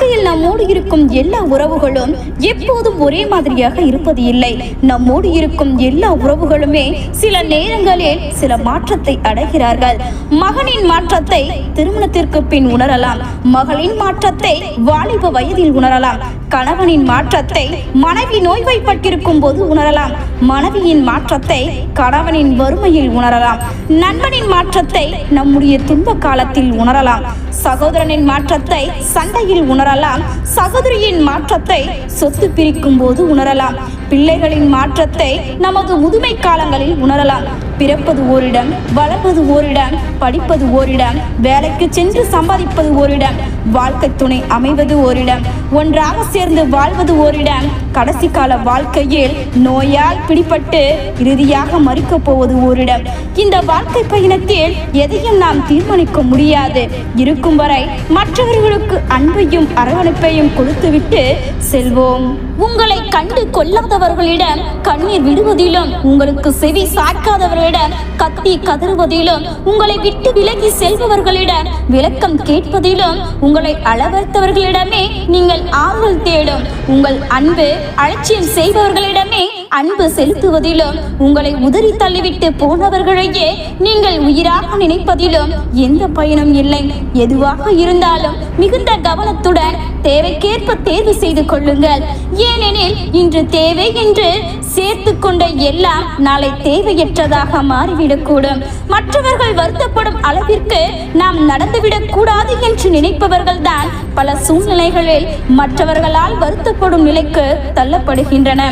வாழ்க்கையில் நம்மோடு இருக்கும் எல்லா உறவுகளும் எப்போதும் ஒரே மாதிரியாக இருப்பது இல்லை. நம்மோடு இருக்கும் எல்லா உறவுகளுமே சில நேரங்களில் சில மாற்றத்தை அடைகிறார்கள். மகனின் மாற்றத்தை திருமணத்திற்கு பின் உணரலாம். மகளின் மாற்றத்தை வாலிப வயதில் உணரலாம். கணவனின் மாற்றத்தை மனைவி நோய்வாய்ப்பட்டிருக்கும் போது உணரலாம். மனைவியின் மாற்றத்தை கணவனின் வறுமையில் உணரலாம். நண்பனின் மாற்றத்தை நம்முடைய துன்ப காலத்தில் உணரலாம். சகோதரனின் மாற்றத்தை சண்டையில் உணரலாம். சகோதரியின் மாற்றத்தை சொத்து பிரிக்கும் போது உணரலாம். பிள்ளைகளின் மாற்றத்தை நமது முதுமை காலங்களில் உணரலாம். பிறப்பது ஓரிடம் வளர்வது ஓரிடம் படிப்பது ஓரிடம் வேலைக்கு சென்று சம்பாதிப்பது ஓரிடம் வாழ்க்கை துணை அமைவது ஓரிடம் ஒன்றாக சேர்ந்து வாழ்வது ஓரிடம் கடைசி கால வாழ்க்கையில் நோயால் பிடிபட்டு இறுதியாக மறிக்கப் போவது ஓரிடம். இந்த வாழ்க்கை பயணத்தில் எதையும் நாம் தீர்மானிக்க முடியாது. இருக்கும் வரை மற்றவர்களுக்கு அன்பையும் அரவணைப்பையும் கொடுத்துவிட்டு செல்வோம். உங்களை கண்டு கொள்ளாதவர்களிடம் கண்ணீர் விடுவதிலும் உங்களுக்கு செவி சாய்க்காதவர்களிடம் கத்தி கதறுவதிலும் உங்களை விட்டு விலகி செல்பவர்களிடம் விளக்கம் கேட்பதிலும் உங்களை அளவர்த்தவர்களிடமே நீங்கள் ஆவல் தேடும். உங்கள் அன்பு அலட்சியம் செய்பவர்களிடமே அன்பு செலுத்துவதிலும் உங்களை உதறி தள்ளிவிட்டு போனவர்களையே நீங்கள் உயிராக நினைப்பதிலும் எந்த பயனும் இல்லை. எதுவாக இருந்தாலும் மிகுந்த கவனத்துடன் தேவைக்கேற்ப தேர்வு செய்து கொள்ளுங்கள். ஏனெனில் இன்று தேவை என்று சேர்த்து கொண்ட எல்லாம் நாளை தேவையற்றதாக மாறிவிடக்கூடும். மற்றவர்கள் வருத்தப்படும் அளவிற்கு நாம் நடந்துவிடக் கூடாது என்று நினைப்பவர்கள் தான் பல சூழ்நிலைகளில் மற்றவர்களால் வருத்தப்படும் நிலைக்கு தள்ளப்படுகின்றன.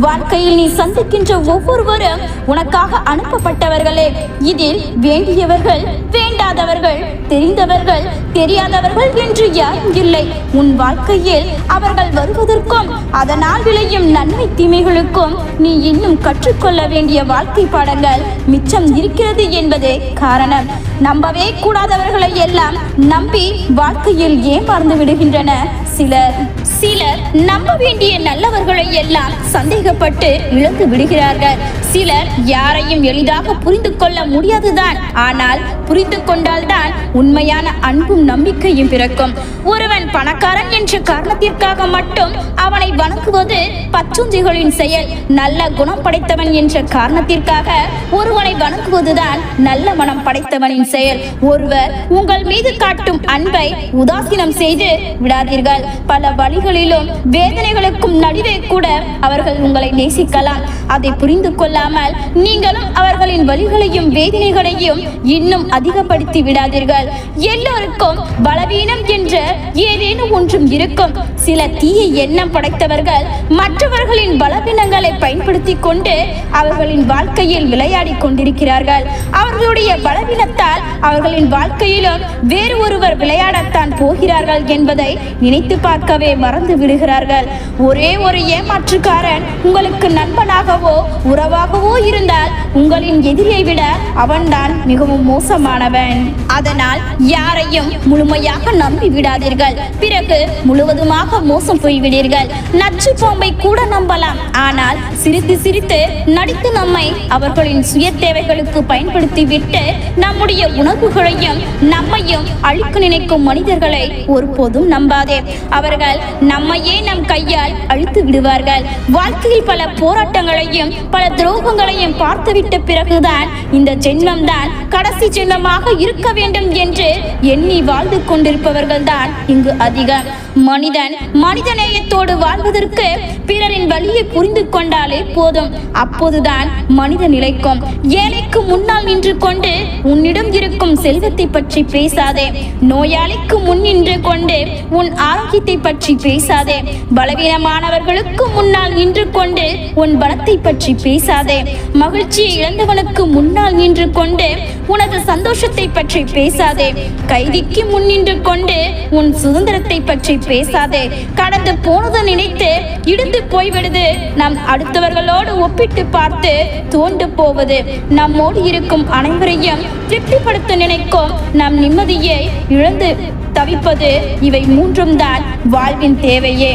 வாழ்க்கையில் நீ சந்திக்கின்ற ஒவ்வொருவரும் உனக்காக அனுப்பப்பட்டவர்களே. இதில் வேண்டியவர்கள் வேண்டாதவர்கள் தெரிந்தவர்கள் தெரியாதவர்கள் என்று யாரும் இல்லை. உன் வாழ்க்கையில் அவர்கள் வருவதற்கும் அதனால் விளையும் நன்மை தீமைகளுக்கும் நீ இன்னும் கற்றுக்கொள்ள வேண்டிய வாழ்க்கை பாடங்கள் மிச்சம் இருக்கிறது என்பதே காரணம். நம்பவே கூடாதவர்களை எல்லாம் நம்பி வாழ்க்கையில் ஏமாந்து விடுகின்றன. சிலர் சிலர் நம்ப வேண்டிய நல்லவர்களை எல்லாம் சந்தேகப்பட்டு இழந்து விடுகிறார்கள். சிலர் யாரையும் எளிதாக புரிந்து கொள்ள முடியாதுதான். ஆனால் புரிந்து கொண்டால்தான் உண்மையான அன்பும் நம்பிக்கையும் பிறக்கும். ஒருவன் பணக்காரன் என்ற காரணத்திற்காக மட்டும் அவனை வணங்குவது பச்சுஞ்சிகளின் செயல். நல்ல குணம் படைத்தவன் என்ற காரணத்திற்காக ஒருவனை வணங்குவதுதான் நல்ல மனம் படைத்தவனின் செயல். ஒருவர் உங்கள் மீது காட்டும் அன்பை உதாசீனம் செய்து விடாதீர்கள். பல வழிகளிலும் வேதனைகளுக்கும் நடுவே கூட அவர்கள் உங்களை நேசிக்கலாம். அதை புரிந்து கொள்ளாமல் நீங்களும் அவர்களின் வழிகளையும் வேதனைகளையும் இன்னும் அதிகப்படுத்தி விடாதீர்கள். எல்லோருக்கும் பலவீனம் என்ற ஏதேனும் ஒன்றும் இருக்கும். சில தீய எண்ணம் படைத்தவர்கள் மற்றவர்களின் பலவீனங்களை பயன்படுத்தி கொண்டு அவர்களின் வாழ்க்கையில் விளையாடி கொண்டிருக்கிறார்கள். அவர்களுடைய பலவீனத்தால் அவர்களின் வாழ்க்கையிலும் வேறு ஒருவர் விளையாடத்தான் போகிறார்கள் என்பதை நினைத்து பார்க்கவே மறந்து விடுகிறார்கள். ஒரே ஒரு ஏமாற்றுக்காரன் உங்களுக்கு நண்பனாகவோ உறவாகவோ இருந்தால் உங்களின் எதிரியை விட அவன்தான் மிகவும் மோசமானவன். அதனால் யாரையும் முழுமையாக நம்பி விடாதீர்கள். பிறகு முழுவதுமாக மோசம் போய்விடீர்கள். நச்சு பாம்பை கூட நம்பலாம். ஆனால் சிரித்து சிரித்து நடித்து நம்மை அவர்களின் சுய தேவைகளுக்கு பயன்படுத்தி விட்டு நம்முடைய உணர்வுகளையும் நம்மையும் அழிக்க நினைக்கும் மனிதர்களை ஒருபோதும் நம்பாதே. அவர்கள் நம்மையே நம் கையால் அழித்து விடுவார்கள். வாழ்க்கையில் பல போராட்டங்களையும் பல துரோகங்களையும் பார்த்துவிட்ட பிறகுதான் இந்த ஜென்மம் தான் கடைசி ஜென்மமாக இருக்க வேண்டும் என்று எண்ணி வாழ்ந்து கொண்டிருப்பவர்கள் தான் இங்கு அதிகம். மனிதன் மனிதநேயத்தோடு வாழ்வதற்கு பிறரின் வழியை புரிந்து கொண்டாலே போதும். அப்போதுதான் மனித நிலைக்கும் ஏழைக்கு முன்னால் நின்று கொண்டு உன்னிடம் இருக்கும் செல்வத்தை பற்றி பேசாதே. நோயாளிக்கு முன் நின்று கொண்டு உன் பாக்கியத்தை பற்றி பேசாதே. பலவீனமானவர்களுக்கு முன்னால் நின்று கொண்டு உன் பலத்தை பற்றி பேசாதே. மகிழ்ச்சியை இழந்தவனுக்கு முன்னால் நின்று கொண்டு உனது சந்தோஷத்தை பற்றி பேசாதே. கைதிக்கு முன் நின்று கொண்டு உன் சுதந்திரத்தை பற்றி பேசாதே. கடந்து போனதை நினைத்து இடிந்து போய்விடுது. நம் அடுத்தவர்களோடு ஒப்பிட்டு பார்த்து தோண்டு போவது. நம்மோடு இருக்கும் அனைவரையும் திருப்திப்படுத்த நினைக்கும் நம் நிம்மதியை இழந்து தவிப்பது இவை மூன்றும் தான் வாழ்வின் தேவையே.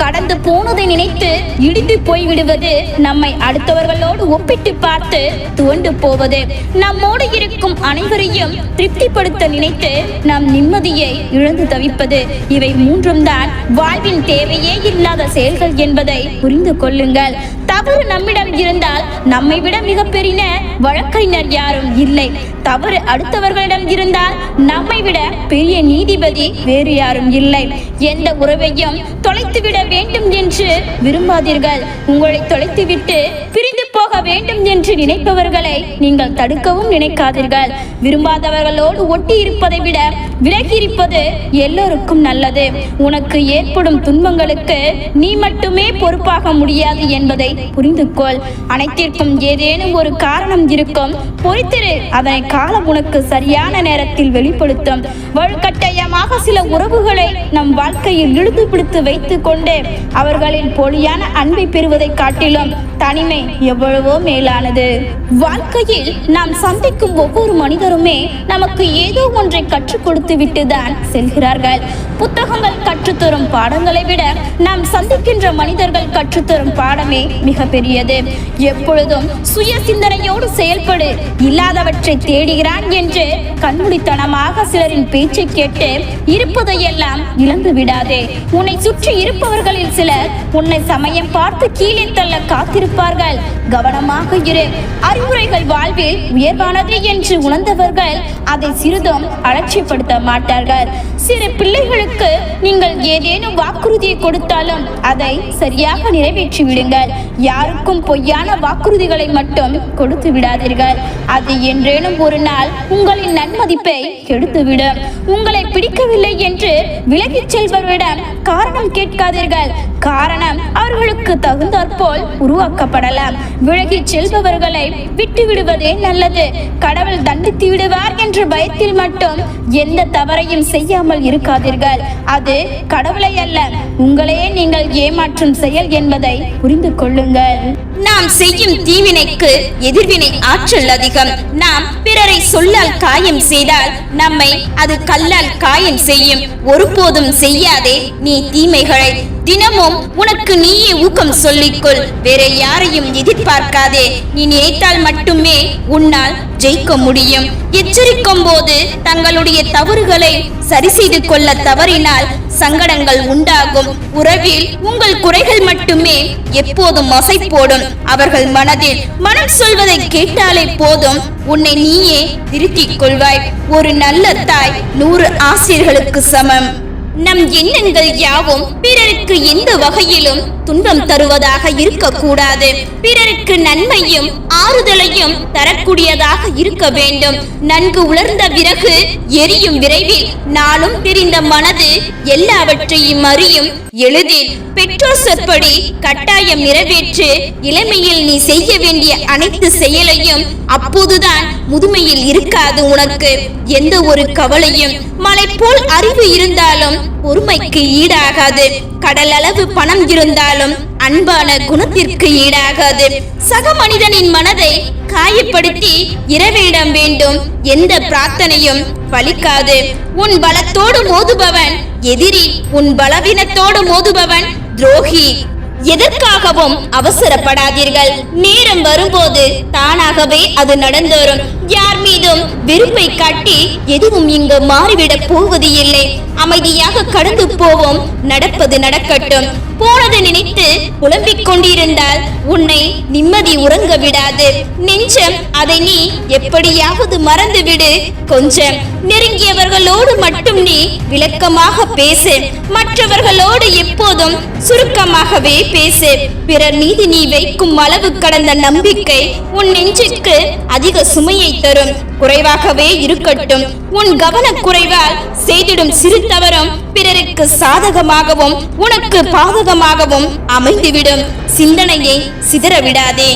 கடந்து போனதை நினைத்து இடிந்து போய்விடுவது நம்மை அடுத்தவர்களோடு ஒப்பிட்டு பார்த்து துவண்டு போவது. நம்மோடு இருக்கும் அனைவரையும் திருப்திப்படுத்த நினைத்து நம் நிம்மதியை இழந்து தவிப்பது இவை மூன்றும் தான் வாழ்வின் தேவையே இல்லாத செயல்கள் என்பதை புரிந்து கொள்ளுங்கள். தவறு நம்மிடம் இருந்தால் நம்மை விட மிகப்பெரிய வழக்கறிஞர் யாரும் இல்லை. தவறு அடுத்தவர்களிடம் இருந்தால் நம்மை விட பெரிய நீதிபதி வேறு யாரும் இல்லை. எந்த உறவையும் தொலைத்துவிட வேண்டும் என்று விரும்பாதீர்கள். உங்களை தொலைத்துவிட்டு பிரிந்து வேண்டும் என்று நினைப்பவர்களை நீங்கள் தடுக்கவும் நினைக்காதீர்கள். விரும்பாதவர்களோடு ஒட்டி இருப்பதை விட விலகி இருப்பது எல்லோருக்கும் நல்லது. உனக்கு ஏற்படும் துன்பங்களுக்கு நீ மட்டுமே பொறுப்பாக முடியாது என்பதை புரிந்து கொள் அனைத்திற்கும் ஏதேனும் ஒரு காரணம் இருக்கும். பொறித்திரு அதனை காலம் உனக்கு சரியான நேரத்தில் வெளிப்படுத்தும். வலுக்கட்டாயமாக சில உறவுகளை நம் வாழ்க்கையில் இழுத்து பிடித்து வைத்துக் கொண்டு அவர்களின் பொலியான அன்பை பெறுவதை காட்டிலும் தனிமை எவ்வளவு மேலானது. வாழ்க்கையில் நாம் சந்திக்கும் ஒவ்வொரு மனிதருமே நமக்கு ஏதோ ஒன்றை கற்றுக் கொடுத்து விட்டுதான் செல்கிறார்கள். புத்தகங்கள் கற்றுத்தரும் பாடங்களை விட நாம் சந்திக்கின்ற மனிதர்கள் கற்றுத்தரும் பாடமே மிக பெரியது எப்பொழுதும் சுய சிந்தனையோடு செயல்படு. இல்லாதவற்றை தேடுகிறான் என்று கண்மூடித்தனமாக சிலரின் பேச்சை கேட்டு இருப்பதையெல்லாம் இழந்து விடாதே. உன்னை சுற்றி இருப்பவர்களில் சிலர் உன்னை சமயம் பார்த்து கீழே தள்ள காத்திருப்பார்கள். கவனம் கவனமாக இரு அறிவுரைகள் வாழ்வில் உயர்வானது என்று உணர்ந்தவர்கள் அதை சிறிதும் அலட்சியப்படுத்த மாட்டார்கள். சிறு பிள்ளைகளுக்கு நீங்கள் ஏதேனும் வாக்குறுதியை கொடுத்தாலும் அதை சரியாக நிறைவேற்றி விடுங்கள் யாருக்கும் பொய்யான வாக்குறுதிகளை மட்டும் கொடுத்து விடாதீர்கள். அது என்றேனும் ஒரு நாள் உங்களின் நன்மதிப்பை கெடுத்துவிடும். உங்களை பிடிக்கவில்லை என்று விலகிச் செல்பவரிடம் காரணம் கேட்காதீர்கள். காரணம் அவர்களுக்கு தகுந்தாற்போல் உருவாக்கப்படலாம். விலகி செல்பவர்களை விட்டு விடுவதே நல்லது. கடவுள் தண்டித்து விடுவார் என்ற பயத்தில் மட்டும் எந்த தவறையும் செய்யாமல் இருக்காதீர்கள். அது கடவுளை அல்ல உங்களையே நீங்கள் ஏமாற்றும் செயல் என்பதை புரிந்து கொள்ளுங்கள். நாம் செய்யும் தீவினைக்கு எதிர்வினை ஆற்றல் அதிகம். நாம் பிறரை சொல்லால் காயம் செய்தால் நம்மை அது கல்லால் காயம் செய்யும். ஒருபோதும் செய்யாதே நீ தீமைகளை. தினமும் உனக்கு நீயே ஊக்கம் சொல்லிக்கொள். வேற யாரையும் எதிர்பார்க்காதே. நீ நினைத்தால் மட்டுமே உன்னால் ஜெயிக்க முடியும். எச்சரிக்கும் போது தங்களுடைய தவறுகளை சரி செய்து கொள்ள தவறினால் சங்கடங்கள் உண்டாகும். உறவில் உங்கள் குறைகள் மட்டுமே எப்போதும் மசை போடும் அவர்கள் மனதில் மனம் சொல்வதை கேட்டாலே போதும். உன்னை நீயே திருத்திக் கொள்வாய். ஒரு நல்ல தாய் நூறு ஆசிரியர்களுக்கு சமம். நம் எண்ணங்கள் யாவும் பிறருக்கு எந்த வகையிலும் துன்பம் தருவதாக இருக்கக்கூடாது. பிறருக்கு நன்மையும் ஆறுதலையும் தரக்கூடியதாக இருக்க வேண்டும். நன்கு உலர்ந்த விறகு எரியும் விரைவில் நாளும் தெரிந்த மனது எல்லாவற்றையும் அறியும். எளிதில் பெற்றோர் சொற்படி கட்டாயம் நிறைவேற்று இளமையில் நீ செய்ய வேண்டிய அனைத்து செயலையும் அப்போதுதான் முதுமையில் இருக்காது உனக்கு. எந்த ஒரு கவலையும் மலை போல் அறிவு இருந்தாலும் பொறுமைக்கு ஈடாகாது. கடல் அளவு பணம் இருந்தாலும் அன்பான குணத்திற்கு ஈடாகாது. சக மனிதனின் மனதை காயப்படுத்தி இரவிடம் வேண்டும். எந்த பிரார்த்தனையும் பலிக்காது உன் பலத்தோடு மோதுபவன் எதிரி உன் பலவீனத்தோடு மோதுபவன் துரோகி. எதற்காகவும் அவசரப்படாதீர்கள். நேரம் வரும்போது தானாகவே அது நடந்தோறும். யார் மீதும் வெறுப்பை காட்டி எதுவும் இங்கு மாறிவிடப் போவது இல்லை. அமைதியாக கடந்து போவோம். நடப்பது நடக்கட்டும். போனது நினைத்து புலம்பிக் கொண்டிருந்தால் உன்னை நிம்மதி உறங்க விடாது. நெஞ்சம் அதை நீ எப்படியாவது மறந்துவிடு. கொஞ்சம் நெருங்கியவர்களோடு மட்டும் நீ விளக்கமாக பேசு. மற்றவர்களோடு எப்போதும் சுருக்கமாகவே பேசு. பிறர் மீது நீ வைக்கும் அளவு கடந்த நம்பிக்கை உன் நெஞ்சுக்கு அதிக சுமையை தரும். குறைவாகவே இருக்கட்டும். உன் கவனக்குறைவால் செய்திடும் சிறு தவறும் பிறருக்கு சாதகமாகவும் உனக்கு பாதகமாகவும் அமைந்துவிடும். சிந்தனையை சிதறவிடாதே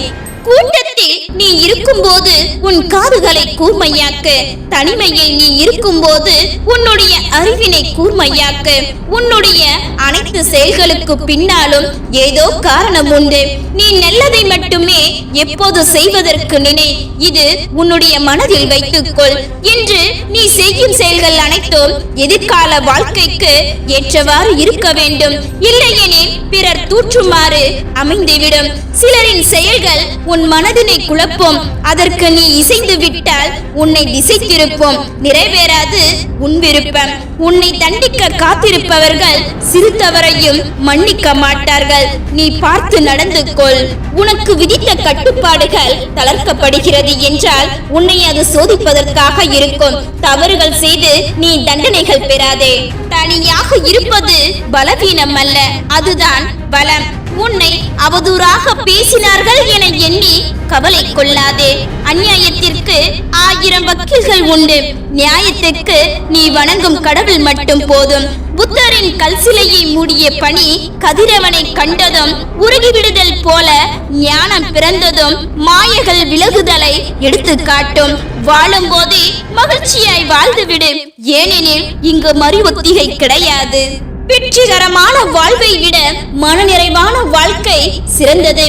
கூட்டத்தில் நீ இருக்கும்போது உன் காதுகளை கூர்மையாக்கு. தனிமையில் நீ இருக்கும்போது உன்னுடைய அறிவினை கூர்மையாக்கு. உன்னுடைய அனைத்து செயல்களுக்கு பின்னாலும் ஏதோ காரணம் உண்டு. நீ நல்லதை மட்டுமே எப்போது செய்வதற்கு நினை. இது உன்னுடைய மனதில் வைத்துக்கொள். என்று செயல்கள் அனைத்தும் எதிர்கால வாழ்க்கைக்கு ஏற்றவாறு இருக்க வேண்டும். இல்லையெனில் பிறர் தூற்றுமாறு அமைந்துவிடும். சிலரின் செயல்கள் உன் மனதினை குழப்பும். அதற்கு நீ இசைந்து விட்டால் உன்னை திசை திருப்பும் நிறைவேறாது உன் விருப்பம். உன்னை தண்டிக்க காத்திருப்பவர்கள் சிறுத்தவரையும் மன்னிக்க மாட்டார்கள். நீ பார்த்து நடந்து கொள். உனக்கு விதித்த கட்டுப்பாடுகள் தளர்க்கப்படுகிறது என்றால் உன்னை அது சோதிப்பதற்காக இருக்கும். தவறுகள் செய்து நீ தண்டனைகள் பெறாதே. தனியாக இருப்பது பலவீனம் அல்ல அதுதான் பலம். உன்னை அவதூறாக பேசினார்கள் என எண்ணி கவலை கொள்ளாதே. அநியாயத்திற்கு ஆயிரம் வக்கீல்கள் உண்டு. நியாயத்திற்கு நீ வணங்கும் கடவுள் மட்டும் போதும். புத்தரின் கல் சிலையை மூடிய பணி கதிரவனை கண்டதும் உருகிவிடுதல் போல ஞானம் பிறந்ததும் மாயகள் விலகுதலை எடுத்து காட்டும் வாழும் போதே மகிழ்ச்சியாய் வாழ்ந்துவிடு. ஏனெனில் இங்கு மறு ஒத்திகை கிடையாது. வெற்றிகரமான வாழ்வை விட மனநிறைவான வாழ்க்கை சிறந்தது.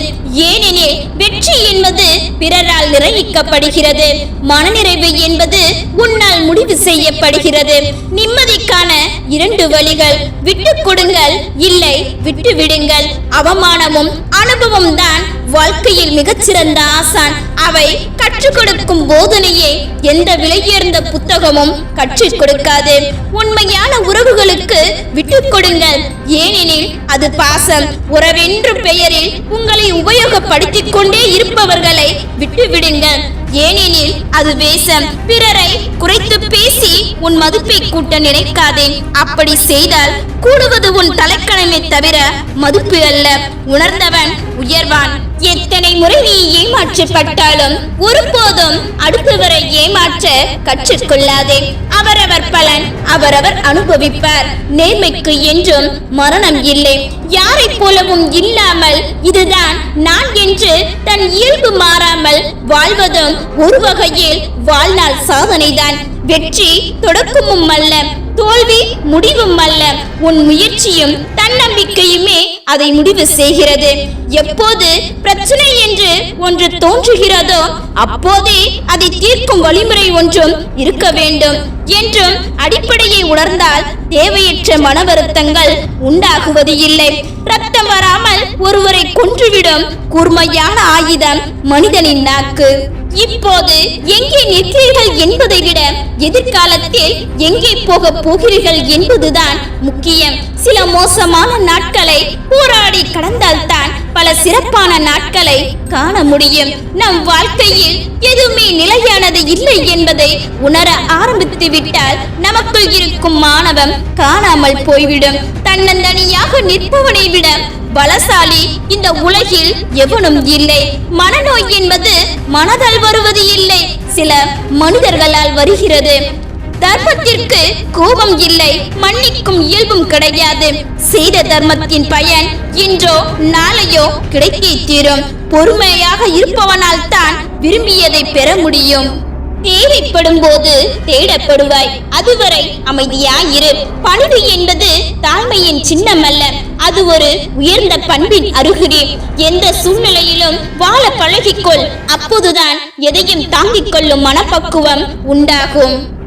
ஏனெனில் வெற்றி என்பது பிறரால் நிர்ணயிக்கப்படுகிறது மனநிறைவு என்பது உன்னால் முடிவு செய்யப்படுகிறது. நிம்மதிக்கான இரண்டு வழிகள். விட்டு கொடுங்கள் இல்லை விட்டு விடுங்கள் அவமானமும் அனுபவம் தான் வாழ்க்கையில் மிகச்சிறந்த ஆசான். அவை கற்றுக் கொடுக்கும் போதனையே எந்த விலையுயர்ந்த புத்தகமும் கற்றுக் கொடுக்காது. உண்மையான உறவுகளுக்கு விட்டுக் கொடுங்கள். ஏனெனில் அது பாசம். உறவென்று பெயரில் உங்களை உபயோகப்படுத்திக் கொண்டே இருப்பவர்களை விட்டுவிடுங்கள் ஏனெனில் அது வேஷம். பிறரை குறைத்து பேசி உன் மதிப்பை கூட்ட நினைக்காதே. அப்படி செய்தால் கூடுவது உன் தலைக்கணமே தவிர மதிப்பு அல்ல. உணர்ந்தவன் உயர்வான். எத்தனை முறை நீ ஏமாற்றப்பட்டாலும் ஒருபோதும் அடுத்தவரை ஏமாற்ற கற்றுக்கொள்ளாதே. அவரவர் பலன் அவரவர் அனுபவிப்பார். நேர்மைக்கு என்றும் மரணம் இல்லை. யாரைப் போலவும் இல்லாமல் இதுதான் நான் என்று தன் இயல்பு மாறாமல் வாழ்வதும் ஒரு வகையில் வாழ்நாள் சாதனைதான். வெற்றி தொடக்கமும் அல்ல தோல்வி முடிவும் அல்ல. உன் முயற்சியும் தன்னம்பிக்கையுமே அதை முடிவு செய்கிறது. எப்போது பிரச்சனை என்று ஒன்று தோன்றுகிறதோ அப்போதே அதை தீர்க்கும் வழிமுறை ஒன்றும் இருக்க வேண்டும். என்றும் அடிப்படையை உணர்ந்தால் தேவையற்ற மன வருத்தங்கள் உண்டாகுவது இல்லை. ரத்தம் வராமல் ஒருவரை கொன்றுவிடும் கூர்மையான ஆயுதம் மனிதனின் நாக்கு. இப்போது எங்கே நிற்கிறீர்கள் என்பதை விட எதிர்காலத்தில் எங்கே போக போகிறீர்கள் என்பதுதான் முக்கியம். சில மோசமான நாட்களை போராடி கடந்தால்தான் பல சிறப்பான நாட்களை காண முடியும். நம் வாழ்க்கையில் எதுவுமே நிலையானது இல்லை என்பதை உணர ஆரம்பித்து விட்டால் நமக்குள் இருக்கும் மாணவம் காணாமல் போய்விடும். தன்னந்தனியாக நிற்பவனை விட பலசாலி இந்த உலகில் எவனும் இல்லை. மனநோய் என்பது மனதால் வருவது இல்லை. சில மனிதர்களால் வருகிறது. தர்மத்திற்கு கோபம் இல்லை மன்னிக்கும் இயல்பும் கிடையாது. செய்த தர்மத்தின் பயன் இன்றோ நாளையோ கிடைத்தே தீரும். பொறுமையாக இருப்பவனால் தான் விரும்பியதை பெற முடியும். தேவைப்படும் போது தேடப்படுவாய். அதுவரை அமைதியாயிரு. பணிவு என்பது தாழ்மையின் சின்னம் அல்ல அது ஒரு உயர்ந்த பண்பின் அறிகுறி எந்த சூழ்நிலையிலும் வாழ பழகிக்கொள். அப்போதுதான் எதையும் தாங்கிக் கொள்ளும் மனப்பக்குவம் உண்டாகும்.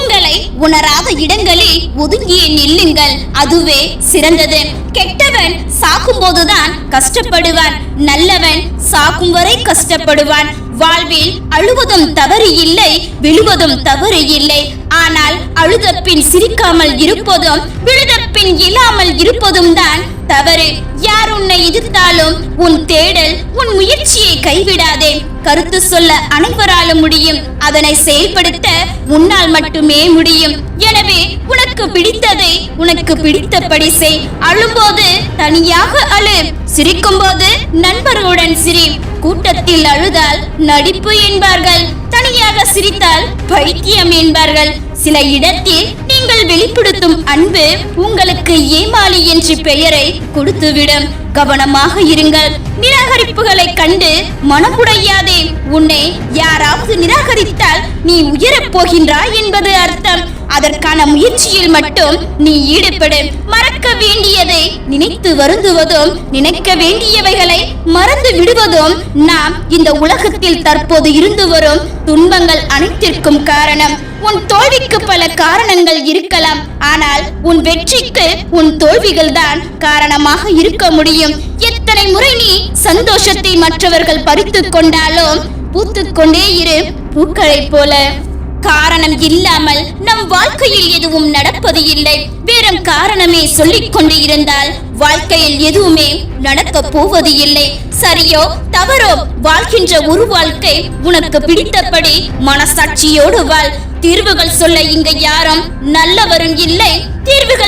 உங்களை உணராத இடங்களில் ஒதுங்கியே நில்லுங்கள். அதுவே சிறந்தது. கெட்டவன் சாக்கும் போதுதான் கஷ்டப்படுவான். நல்லவன் சாக்கும் வரை கஷ்டப்படுவான். வாழ்வில் அழுவதும் தவறு இல்லை விழுவதும் தவறு இல்லை. ஆனால் அழுத பின் சிரிக்காமல் இருப்பதும் விழுத பின் இல்லாமல் இருப்பதும் தான் தவறு. யார் உன்னை எதிர்த்தாலும் உன் தேடல் உன் முயற்சியை கைவிடாதே. கருத்து சொல்ல அனைவராலும் முடியும். அதனை செயல்படுத்த உன்னால் மட்டுமே முடியும். எனவே உனக்கு பிடித்ததை உனக்கு பிடித்தபடி செய். அழும்போது தனியாக அழு. சிரிக்கும் போது நண்பர்களுடன் சிரி. கூட்டத்தில் அழுதால் நடிப்பு என்பார்கள். தனியாக சிரித்தால் பைத்தியம் என்பார்கள். சில இடத்தில் நீங்கள் வெளிப்படுத்தும் அன்பு உங்களுக்கு ஏமாளி என்று பெயரை கொடுத்துவிடும். கவனமாக இருங்கள். நிராகரிப்புகளை கண்டு மனமுடையாதே உன்னை யாராவது நிராகரித்தால் நீ உயரப் போகின்றாய் என்பது அர்த்தம். அதற்கான முயற்சியில் மட்டும் நீ ஈடுபடு. மறக்க வேண்டியதை நினைத்து வருந்துவதும் நினைக்க வேண்டியவைகளை மறந்து விடுவதும் நாம் இந்த உலகத்தில் தற்போது இருந்து வரும் துன்பங்கள் அனைத்திற்கும் காரணம். உன் தோல்விக்கு பல காரணங்கள் இருக்கலாம். ஆனால் உன் வெற்றிக்கு உன் தோல்விகள் தான் காரணமாக இருக்க முடியும். எத்தனை முறை நீ சந்தோஷத்தை மற்றவர்கள் பறித்து கொண்டாலும் பூத்துக்கொண்டே இரு பூக்களைப் போல. காரணம் இல்லாமல் நம் வாழ்க்கையில் எதுவும் நடப்பது இல்லை. வெறும் காரணமே சொல்லிக் கொண்டு இருந்தால் வாழ்க்கையில் எதுவுமே நடக்க போவது இல்லை. சரியோ தவறோ வாழ்கின்ற ஒரு வாழ்க்கை உனக்கு பிடித்தபடி மனசாட்சியோடு வாழ். தீர்வுகள் சொல்ல இங்க யாரும் நல்லவரும் இல்லை. தீர்வுகள்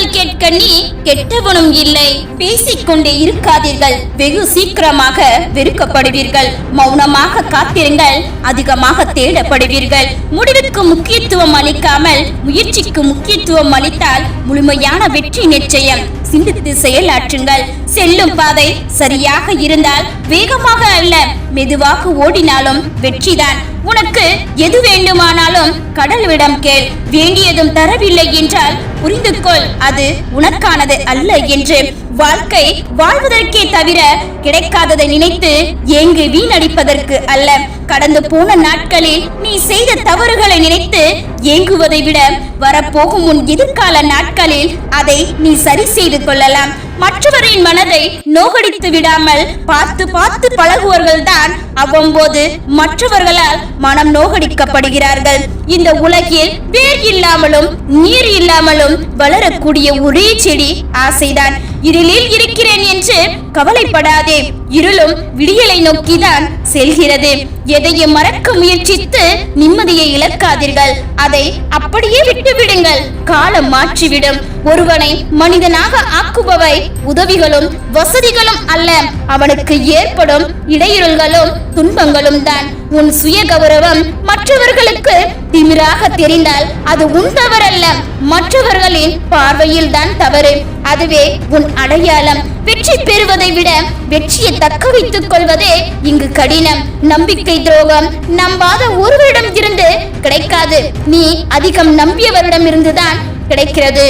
கெட்டவனும் இல்லை. பேசிக்கொண்டே இருக்காதீர்கள். வெகு சீக்கிரமாக வெறுக்கப்படுவீர்கள். மௌனமாக காத்திருங்கள். அதிகமாக தேடப்படுவீர்கள். முடிவுக்கு முக்கியத்துவம் அளிக்காமல் முயற்சிக்கு முக்கியத்துவம் அளித்தால் முழுமையான வெற்றி நிச்சயம். சிந்தித்து செயலாற்றுங்கள். செல்லும் பாதை சரியாக இருந்தால் வேகமாக அல்ல. மெதுவாக ஓடினாலும் வெற்றிதான். உனக்கு எது வேண்டுமானாலும் கடல்விடம் கேள். வேண்டியதும் தரவில்லை என்றால் புரிந்து கொள் அது உனக்கானது அல்ல என்று வாழ்க்கை வாழ்வதற்கே தவிர கிடைக்காததை நினைத்து ஏங்கு வீணடிப்பதற்கு அல்ல. கடந்து போன நாட்களில் நீ செய்த தவறுகளை நினைத்து ஏங்குவதை விட வரப்போகும் உன் எதிர்கால நாட்களில் அதை நீ சரி செய்து கொள்ளலாம். மற்றவரின் மனதை நோகடித்து விடாமல் பார்த்து பார்த்து பழகுவர்கள் தான் மற்றவர்களால் மனம் நோகடிக்கப்படுகிறார்கள். இந்த உலகில் வேர் இல்லாமலும் நீர் இல்லாமலும் வளரக்கூடிய ஒரே செடி ஆசைதான். இருளில் இருக்கிறேன் என்று கவலைப்படாதே. இருளும் விடியலை நோக்கிதான் செல்கிறது. எதையும் மறக்க முயற்சித்து நிம்மதியை இழக்காதீர்கள். அதை அப்படியே விட்டுவிடுங்கள். காலம் மாற்றிவிடும். ஒருவனை மனிதனாக ஆக்குபவை உதவிகளும் வசதிகளும் அல்ல. அவனுக்கு ஏற்படும் இடையூறுகளும் துன்பங்களும் தான். உன் சுய கௌரவம் மற்றவர்களுக்கு திமிராக தெரிந்தால் அது உன் தவறல்ல மற்றவர்களின் பார்வையில் தான் தவறு. அதுவே உன் அடையாளம். வெற்றி பெறுவதை விட வெற்றியை தக்க வைத்துக் கொள்வதே இங்கு கடினம். நம்பிக்கை துரோகம் நம்பாத ஒருவரிடம் இருந்து கிடைக்காது. நீ அதிகம் நம்பியவரிடம் இருந்துதான் கிடைக்கிறது.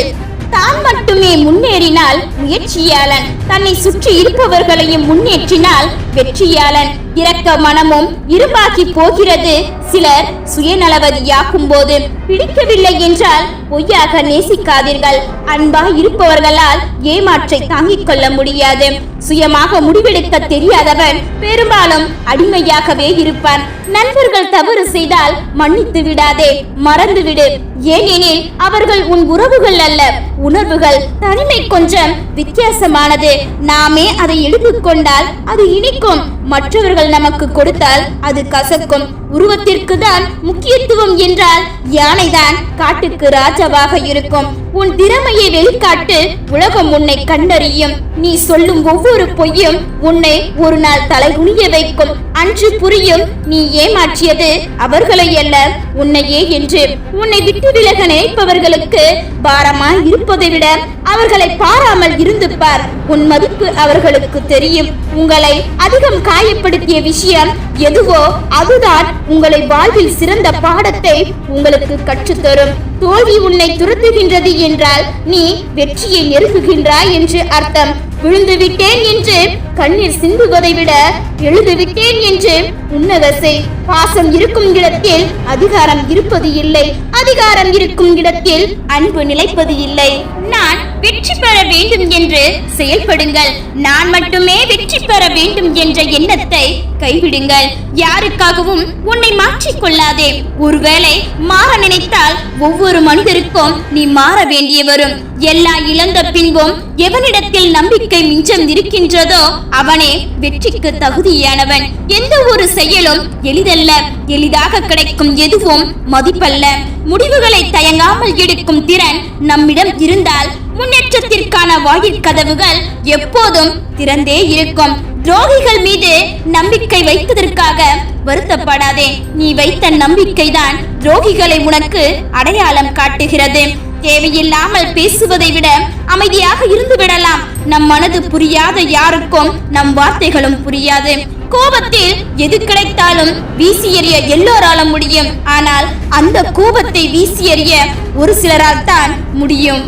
தான் மட்டுமே முன்னேறினால் முயற்சியாளன். தன்னை சுற்றி இருப்பவர்களையும் முன்னேற்றினால் வெற்றியாளன். இரக்க மனமும் இருமாகி போகிறது. சிலர் சுயநலவதியாக்கும் போது பிடிக்கவில்லை என்றால் பொய்யாக நேசிக்காதீர்கள். அன்பா இருப்பவர்களால் ஏமாற்றை தாங்கிக் கொள்ள முடியாது. சுயமாக முடிவெடுக்க தெரியாதவன் பெரும்பாலும் அடிமையாகவே இருப்பான். நண்பர்கள் தவறு செய்தால் மன்னித்து விடாதே மறந்துவிடு. ஏனெனில் அவர்கள் உன் உறவுகள் அல்ல உணர்வுகள் தனிமை கொஞ்சம் வித்தியாசமானது. நாமே அதை எடுத்துக்கொண்டால் அது இனிக்கும். மற்றவர்கள் நமக்கு கொடுத்தால் அது கசக்கும். உருவத்திற்கு தான் முக்கியத்துவம் என்றால் யானைதான் காட்டுக்கு ராஜாவாக இருக்கும். உன் திறமையை வெளிக்காட்டு உலகம் உன்னை கண்டறியும். நீ சொல்லும் ஒவ்வொரு பொய்யும் உன்னை ஒரு நாள் தலைகுனிய வைக்கும். அன்று புரியும் நீ ஏமாற்றியது அவர்களை அல்ல உன்னையே என்று. உன்னை விட்டு விலக நினைப்பவர்களுக்கு பாரமாய் இருப்பதை விட அவர்களை பாராமல் இருந்து பார். உன் மதிப்பு அவர்களுக்கு தெரியும். உங்களை அதிகம் காயப்படுத்திய விஷயம் எதுவோ அதுதான். உங்களை வாழ்வில் சிறந்த பாடத்தை உங்களுக்கு கற்றுத்தரும். தோல்வி உன்னை துரத்துகின்றது என்றால் நீ வெற்றியை நெருங்குகின்றாய் என்று அர்த்தம். விழுந்து விட்டேன் என்று கண்ணீர் சிந்துவதை விட எழுது விட்டேன் என்று உன்னதசை பாசம் இருக்கும் இடத்தில் அதிகாரம் இருப்பது இல்லை. அதிகாரம் இருக்கும் இடத்தில் அன்பு நிலைப்பது இல்லை. நான் வெற்றி பெற வேண்டும் என்று செயல்படுங்கள். நான் மட்டுமே வெற்றி பெற வேண்டும் என்ற எண்ணத்தை கைவிடுங்கள். யாருக்காகவும் உன்னை மாற்றிக் கொள்ளாதே. ஒருவேளை மாற நினைத்தால் ஒவ்வொரு மனிதருக்கும் நீ மாற வேண்டிய வரும் எல்லா இழந்த பின்பும் எவனிடத்தில் நம்பிக்கை மிஞ்சம் இருக்கின்றதோ அவனே வெற்றிக்கு தகுதியானவன். எந்த ஒரு செயலும் எளிதல்ல. எளிதாக கிடைக்கும் எதுவும் மதிப்பல்ல. முடிவுகளை தயங்காமல் எடுக்கும் திறன் நம்மிடம் இருந்தால் முன்னேற்றத்திற்கான வாயில் கதவுகள் எப்போதும் திறந்தே இருக்கும். துரோகிகள் மீது நம்பிக்கை வைத்ததற்காக வருத்தப்படாதே. நீ வைத்த நம்பிக்கைதான் துரோகிகளை உனக்கு அடையாளம் காட்டுகிறது. தேவையில்லாமல் பேசுவதை விட அமைதியாக இருந்து விடலாம். நம் மனது புரியாத யாருக்கும் நம் வார்த்தைகளும் புரியாது. கோபத்தில் எது கிடைத்தாலும் வீசி எறிய எல்லோராலும் முடியும். ஆனால் அந்த கோபத்தை வீசி எறிய ஒரு சிலரால் தான் முடியும்.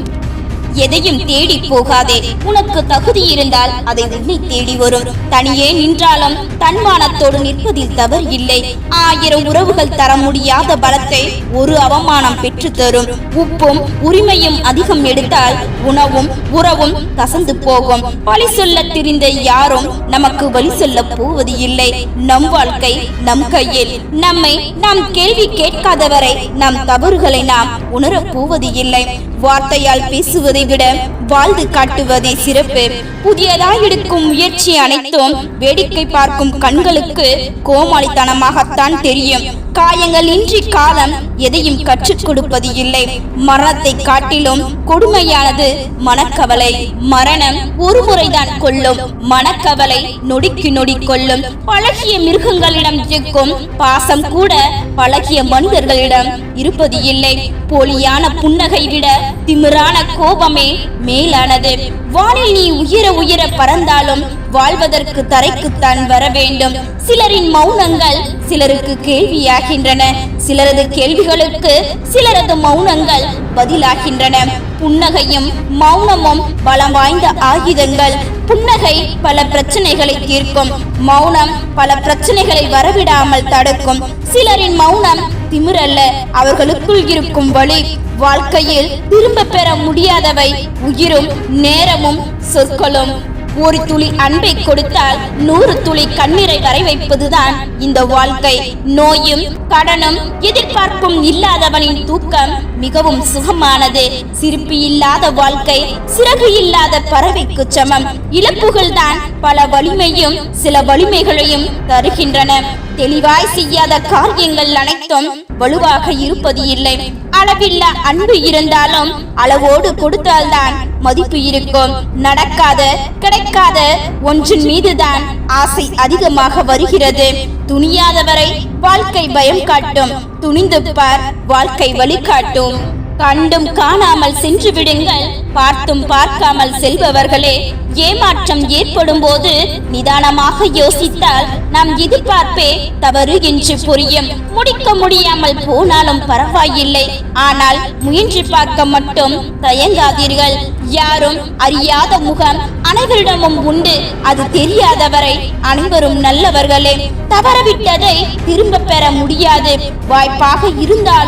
எதையும் தேடி போகாதே. உனக்கு தகுதி இருந்தால் அதை உன்னை தேடி வரும். தனியே நின்றாலும் தன்மானத்தோடு நிற்பதில் தவறு இல்லை. ஆயிரம் உறவுகள் தர முடியாத பலத்தை ஒரு அவமானம் பெற்று தரும். உப்பும் உரிமையும் அதிகம் எடுத்தால் உணவும் உறவும் கசந்து போகும். வழி சொல்ல தெரிந்த யாரும் நமக்கு வழி சொல்ல போவது இல்லை. நம் வாழ்க்கை நம் கையில். நம்மை நாம் கேள்வி கேட்காதவரை நம் தவறுகளை நாம் உணரப் போவது இல்லை. வார்த்தையால் பேசுவதை விட வாழ்ந்து காட்டுவதே சிறப்பு. புதியதாய் எடுக்கும் முயற்சி அனைத்தும் வேடிக்கை பார்க்கும் கண்களுக்கு கோமாளித்தனமாகத்தான் தெரியும். காயங்கள் இன்றி காலம் எதையும் கற்றுக் கொடுப்பது இல்லை. மரணத்தை காட்டிலும் கொடுமையானது மனக்கவலை. மரணம் ஒரு முறைதான் கொள்ளும் மனக்கவலை நொடிக்கு நொடி கொள்ளும் பழகிய மிருகங்களிடம் இருக்கும். பாசம் கூட பழகிய மனிதர்களிடம் இருப்பது இல்லை. போலியான புன்னகை விட திமிரான கோபமே மேலானது. வானில் நீ உயர உயர பறந்தாலும் வாழ்வதற்கு தரைக்குத்தான் வர வேண்டும் சிலரின் மௌனங்கள் சிலருக்கு கேள்வியாகின்றன. சிலரது கேள்விகளுக்கு சிலரது மௌனங்கள் பதிலாகின்றன. புன்னகையும் மௌனமும் பலம் வாய்ந்த ஆயுதங்கள். புன்னகை பல பிரச்சனைகளை தீர்க்கும். மௌனம் பல பிரச்சனைகளை வரவிடாமல் தடுக்கும். சிலரின் மௌனம் திமிரல்ல அவர்களுக்குள் இருக்கும் வழி வாழ்க்கையில் திரும்ப பெற முடியாதவை உயிரும் நேரமும் சொற்களும். ஒரு துளி அன்பை கொடுத்தால் நூறு துளி கண்ணீரை வரை வைப்பதுதான் இந்த வாழ்க்கை. நோயும் கடனும் எதிர்பார்ப்பும் இல்லாதவனின் தூக்கம் மிகவும் சுகமானது. சிரிப்பு இல்லாத வாழ்க்கை சிறகு இல்லாத பறவைக்கு சமம். இழப்புகள் தான் பல வலிமையும் சில வலிமைகளையும் தருகின்றன. தெளிவாய் செய்யாத காரியங்கள் அனைத்தும் வலுவாக இருப்பது இல்லை. அளவில்லா அன்பு இருந்தாலும் அளவோடு கொடுத்தால்தான் மதிப்பு இருக்கும். நடக்காத கிடைக்காத ஒன்றின் மீதுதான் ஆசை அதிகமாக வருகிறது. துணியாதவரை வாழ்க்கை பயம் காட்டும். துணிந்து பார் வாழ்க்கை வழிகாட்டும் கண்டும் காணாமல் சென்று விடுங்கள் பார்த்தும் பார்க்காமல் செல்பவர்களே ஏமாற்றம் ஏற்படும் போது நிதானமாக யோசித்தால் நாம் எதிர்பார்ப்பே தவறு என்று புரியும். முடிக்க முடியாமல் போனாலும் பரவாயில்லை. ஆனால் முயன்று பார்க்க மட்டும் தயங்காதீர்கள். யாரும் அறியாத முகம் அனைவரிடமும் உண்டு. அது தெரியாதவரை அனைவரும் நல்லவர்களே. தவறவிட்டதை திரும்ப பெற முடியாது. வாய்ப்பாக இருந்தால்